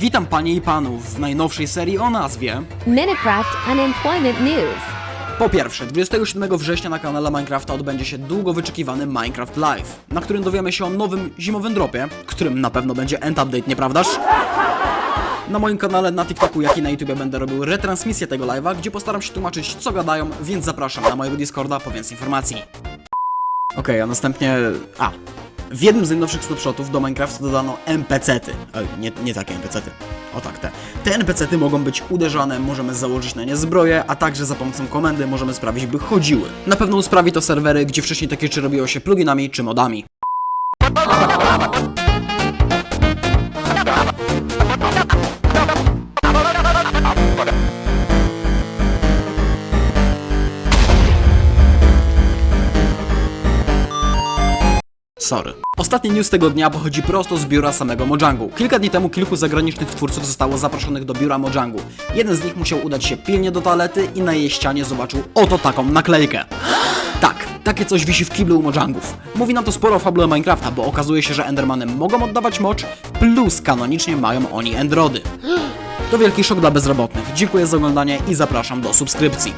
Witam panie i panów w najnowszej serii o nazwie. Minecraft Unemployment News. Po pierwsze, 27 września na kanale Minecrafta odbędzie się długo wyczekiwany Minecraft Live, na którym dowiemy się o nowym zimowym dropie, którym na pewno będzie end update, nieprawdaż? Na moim kanale na TikToku, jak i na YouTubie będę robił retransmisję tego live'a, gdzie postaram się tłumaczyć co gadają, więc zapraszam na mojego Discorda po więcej informacji. Okej, a następnie... A. W jednym z najnowszych snapshotów do Minecrafta dodano NPC-ty. E, nie, nie takie NPC-ty. O tak, te. Te NPC-ty mogą być uderzane, możemy założyć na nie zbroję, a także za pomocą komendy możemy sprawić, by chodziły. Na pewno usprawi to serwery, gdzie wcześniej takie rzeczy robiło się pluginami czy modami. Sorry. Ostatni news tego dnia pochodzi prosto z biura samego Mojangu. Kilka dni temu kilku zagranicznych twórców zostało zaproszonych do biura Mojangu. Jeden z nich musiał udać się pilnie do toalety i na jej ścianie zobaczył oto taką naklejkę. Tak, takie coś wisi w kiblu u Mojangów. Mówi nam to sporo o fabule Minecrafta, bo okazuje się, że Endermany mogą oddawać mocz, plus kanonicznie mają oni Endrody. To wielki szok dla bezrobotnych. Dziękuję za oglądanie i zapraszam do subskrypcji.